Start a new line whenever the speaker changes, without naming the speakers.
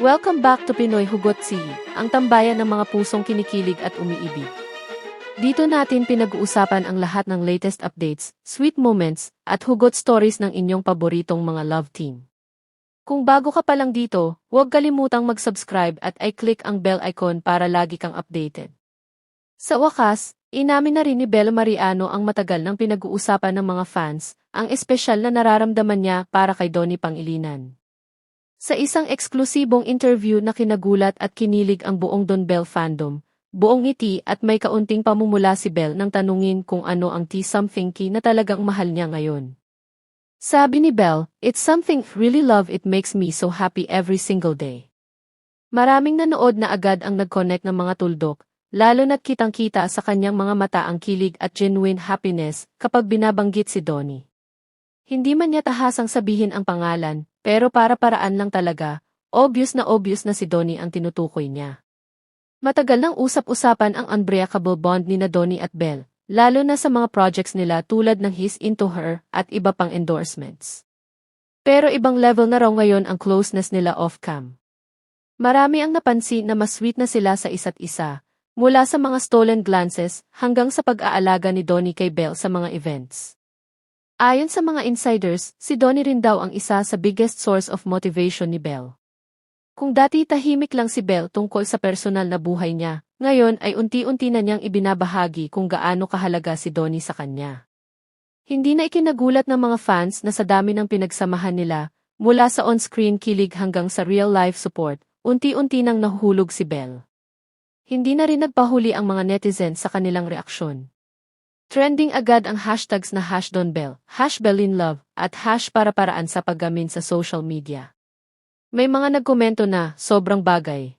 Welcome back to Pinoy Hugot Sea, ang tambayan ng mga pusong kinikilig at umiibig. Dito natin pinag-uusapan ang lahat ng latest updates, sweet moments, at hugot stories ng inyong paboritong mga love team. Kung bago ka pa lang dito, huwag kalimutang mag-subscribe at i-click ang bell icon para lagi kang updated. Sa wakas, inamin na rin ni Bella Mariano ang matagal ng pinag-uusapan ng mga fans, ang espesyal na nararamdaman niya para kay Donnie Pangilinan. Sa isang eksklusibong interview na kinagulat at kinilig ang buong Don Bell fandom, buong ngiti at may kaunting pamumula si Bell nang tanungin kung ano ang T-something key na talagang mahal niya ngayon. Sabi ni Bell, it's something really love it makes me so happy every single day. Maraming nanood na agad ang nag-connect ng mga tuldok, lalo na't kitang-kita sa kanyang mga mata ang kilig at genuine happiness kapag binabanggit si Donnie. Hindi man niya tahasang sabihin ang pangalan, pero para paraan lang talaga, obvious na obvious na si Donnie ang tinutukoy niya. Matagal nang usap-usapan ang unbreakable bond ni na Donnie at Belle, lalo na sa mga projects nila tulad ng He's Into Her at iba pang endorsements. Pero ibang level na raw ngayon ang closeness nila off-cam. Marami ang napansin na mas sweet na sila sa isa't isa, mula sa mga stolen glances hanggang sa pag-aalaga ni Donnie kay Belle sa mga events. Ayon sa mga insiders, si Donnie rin daw ang isa sa biggest source of motivation ni Belle. Kung dati tahimik lang si Belle tungkol sa personal na buhay niya, ngayon ay unti-unti na niyang ibinabahagi kung gaano kahalaga si Donnie sa kanya. Hindi na ikinagulat ng mga fans na sa dami ng pinagsamahan nila, mula sa on-screen kilig hanggang sa real-life support, unti-unti nang nahuhulog si Belle. Hindi na rin nagpahuli ang mga netizens sa kanilang reaksyon. Trending agad ang hashtags na hash Donbell, hash at hash para-paraan sa paggamin sa social media. May mga nagkomento na, sobrang bagay.